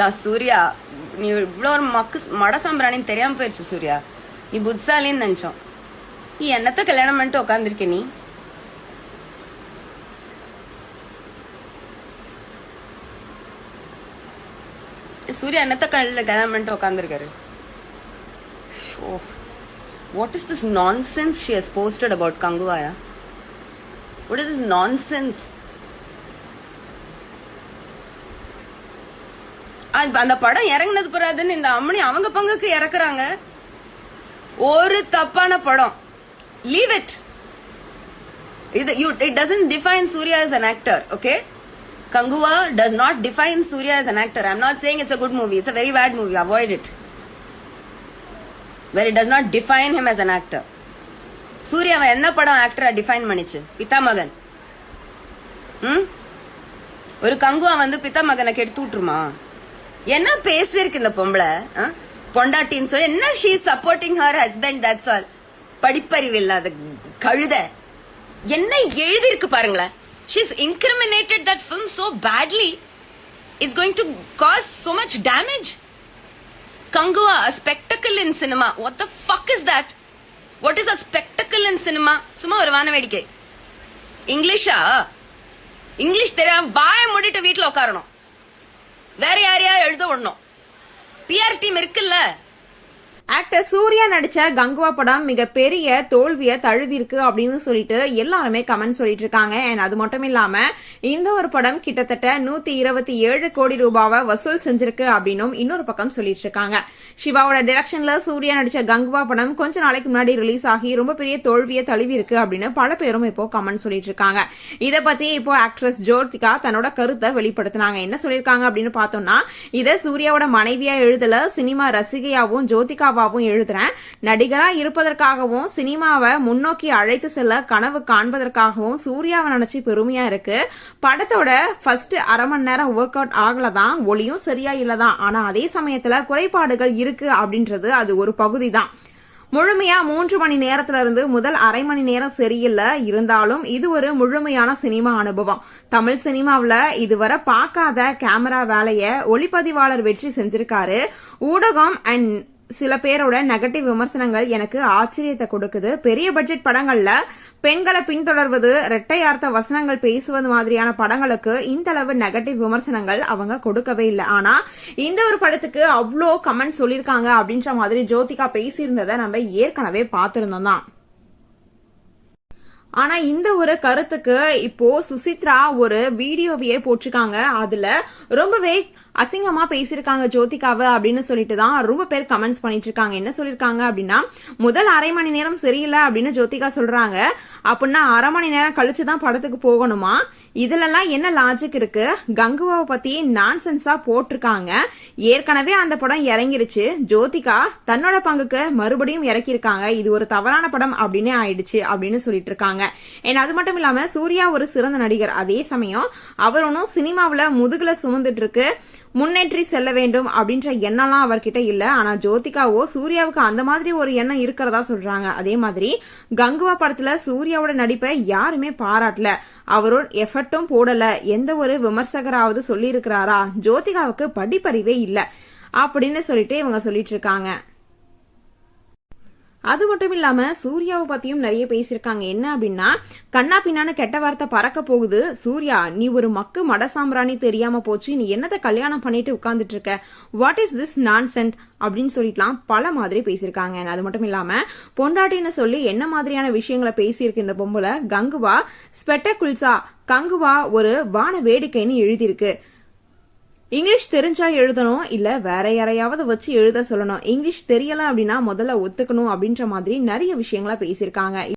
தான் சூர்யா. நீ இவ்வளோ ஒரு மக்கு மட சாம்பிராணின்னு தெரியாம போயிடுச்சு சூர்யா. நீ புத்சாலின்னு நினச்சோம். நீ என்னத்த கல்யாணம் பண்ணிட்டு உட்காந்துருக்க நீ? சூர்யா என்னத்த கல்ல கல்யாணம் பண்ணிட்டு உட்காந்துருக்காரு what is this nonsense she has posted about கங்குவாயா what is this nonsense sense அந்த படம் இறங்குனது பிறகுன்னு இந்த அம்மனி அவங்க பங்குக்கு இறக்குறாங்க. ஒரு தப்பான படம். லீவ் இட் இது you it doesn't define Suriya is an actor okay Kanguva does not define Suriya is an actor I'm not saying it's a good movie it's a very bad movie avoid it very does not define define him as actor actor. சூர்யாவை என்ன படம் ஆக்டரா define பண்ணிச்சு? பித்தா மகன் ம்? ஒரு கங்குவா வந்து பித்தா மகனை கெடுத்து விட்டுருமா? என்ன பேசியிருக்கு இந்த பொம்பளை? ஆ? பொண்டாட்டின்னு சொல்லி என்ன she supporting her husband that's all படிப்பறிவு இல்லாத கழுத. என்ன எழுதியிருக்கு பாருங்களேன். She is incriminated that film so badly it's going to cause so much damage Kanguva a spectacle in cinema what the fuck is that what is a spectacle in cinema சும்மா ஒரு வான வேடிக்கை. இங்கிலீஷா? இங்கிலீஷ் தெரியாம வாய மூடிட்டு வீட்டில் உட்காரணும். வேற யாரையா எழுத விடணும்? பிஆர் டீம் இருக்குல்ல ஆக்டர் சூர்யா நடிச்ச கங்குவா படம் மிகப்பெரிய தோல்விய தழுவிருக்கு அப்படின்னு சொல்லிட்டு எல்லாருமே கமெண்ட் சொல்லிட்டு இருக்காங்க. அண்ட் அது மட்டும் இல்லாம இந்த ஒரு படம் கிட்டத்தட்ட நூத்தி இருபத்தி ஏழு கோடி ரூபாவை வசூல் செஞ்சிருக்கு அப்படின்னும் இன்னொரு பக்கம் சொல்லிட்டு இருக்காங்க. சிவாவோட டைரக்ஷன்ல சூர்யா நடிச்ச கங்குவா படம் கொஞ்ச நாளைக்கு முன்னாடி ரிலீஸ் ஆகி ரொம்ப பெரிய தோல்வியை தழுவி இருக்கு அப்படின்னு பல பேரும் இப்போ கமெண்ட் சொல்லிட்டு இருக்காங்க. இதை பத்தி இப்போ ஆக்ட்ரஸ் ஜோதிகா தன்னோட கருத்தை வெளிப்படுத்தினாங்க. என்ன சொல்லிருக்காங்க அப்படின்னு பார்த்தோம்னா இதை சூர்யாவோட மனைவியா எழுதல சினிமா ரசிகையாவும் ஜோதிகாவாவும் எழுதுறேன். நடிகரா இருப்பதற்காகவும் சினிமாவை முன்னோக்கி அழைத்து செல்ல கனவு காண்பதற்காகவும் சூர்யாவை நினைச்சு பெருமையா இருக்கு. படத்தோட ஃபர்ஸ்ட் அரை மணி நேரம் ஒர்க் அவுட் ஆகலதான் ஒளியும் சரியா இல்லதான். ஆனா அதே சமயத்துல குறைபாடுகள் இருக்கு அப்படின்றது அது ஒரு பகுதி தான் முழுமையா மூன்று மணி நேரத்துல இருந்து முதல் அரை மணி நேரம் சரியில்லை. இருந்தாலும் இது ஒரு முழுமையான சினிமா அனுபவம். தமிழ் சினிமாவில் இதுவரை பார்க்காத கேமரா வேலையை ஒளிப்பதிவாளர் வெற்றி செஞ்சிருக்காரு. ஊடகம் அண்ட் சில பேரோட நெகட்டிவ் விமர்சனங்கள் எனக்கு ஆச்சரியத்தை கொடுக்குது. பெரிய பட்ஜெட் படங்கள்ல பெண்களை பின்தொடர்வது இரட்டையார்த்த வசனங்கள் பேசுவது மாதிரியான படங்களுக்கு இந்த அளவு நெகட்டிவ் விமர்சனங்கள் அவங்க கொடுக்கவே இல்லை. ஆனா இந்த ஒரு படத்துக்கு அவ்வளோ கமெண்ட் சொல்லியிருக்காங்க அப்படின்ற மாதிரி ஜோதிகா பேசியிருந்ததை நம்ம ஏற்கனவே பார்த்திருந்தோம் தான். ஆனா இந்த ஒரு கருத்துக்கு இப்போ சுசித்ரா ஒரு வீடியோவையே போட்டிருக்காங்க. அதுல ரொம்பவே அசிங்கமா பேசியிருக்காங்க ஜோதிகாவை அப்படின்னு சொல்லிட்டு தான் ரொம்ப பேர் கமெண்ட்ஸ் பண்ணிட்டு இருக்காங்க என்ன சொல்லிருக்காங்க அப்படின்னா முதல் அரை மணி நேரம் சரியில்லை அப்படின்னு ஜோதிகா சொல்றாங்க. அப்படின்னா அரை மணி நேரம் கழிச்சு தான் படத்துக்கு போகணுமா? இதுலலாம் என்ன லாஜிக் இருக்கு? கங்குவாவை பத்தி நான்சென்ஸா போட்டிருக்காங்க. ஏற்கனவே அந்த படம் இறங்கிருச்சு. ஜோதிகா தன்னோட பங்குக்கு மறுபடியும் இறக்கியிருக்காங்க. இது ஒரு தவறான படம் அப்படின்னு ஆயிடுச்சு அப்படின்னு சொல்லிட்டு இருக்காங்க. ஏன்னா அது மட்டும் இல்லாம சூர்யா ஒரு சிறந்த நடிகர். அதே சமயம் அவர் ஒன்றும் சினிமாவுல முதுகுல சுமந்துட்டு இருக்கு. முன்னேற்றி செல்ல வேண்டும் அப்படின்ற எண்ணம்லாம் அவர்கிட்ட இல்ல. ஆனா ஜோதிகாவோ சூர்யாவுக்கு அந்த மாதிரி ஒரு எண்ணம் இருக்கிறதா சொல்றாங்க. அதே மாதிரி கங்குவா படத்துல சூர்யாவோட நடிப்பை யாருமே பாராட்டல. அவரோட எஃபர்ட்டும் போடல. எந்த ஒரு விமர்சகராவது சொல்லி இருக்கிறாரா ஜோதிகாவுக்கு படிப்பறிவே இல்ல. அப்படின்னு சொல்லிட்டு இவங்க சொல்லிட்டு இருக்காங்க. அது மட்டும் இல்லாம சூர்யாவை பத்தியும் நிறைய பேசியிருக்காங்க. என்ன அப்படின்னா கண்ணா பின்னான்னு கெட்ட வார்த்தை பறக்க போகுது. சூர்யா நீ ஒரு மக்கு மட சாம்பிராணி தெரியாம போச்சு. நீ என்னத்தை கல்யாணம் பண்ணிட்டு உட்கார்ந்துட்டு இருக்க? What is this nonsense அப்படின்னு சொல்லிட்டுலாம் பல மாதிரி பேசியிருக்காங்க. அது மட்டும் இல்லாம பொண்டாட்டின்னு சொல்லி என்ன மாதிரியான விஷயங்களை பேசியிருக்கு இந்த பொம்பளை? கங்குவா ஸ்பெட்டகுல்சா கங்குவா ஒரு வான வேடிக்கைன்னு எழுதியிருக்கு. இங்கிலீஷ் தெரிஞ்சா எழுதணும் இல்ல வேற யாரையாவது வச்சு எழுத சொல்லணும். இங்கிலீஷ் தெரியல அப்படின்னா முதல்ல ஒத்துக்கணும் அப்படின்ற மாதிரி நிறைய விஷயங்களா பேசியிருக்காங்க.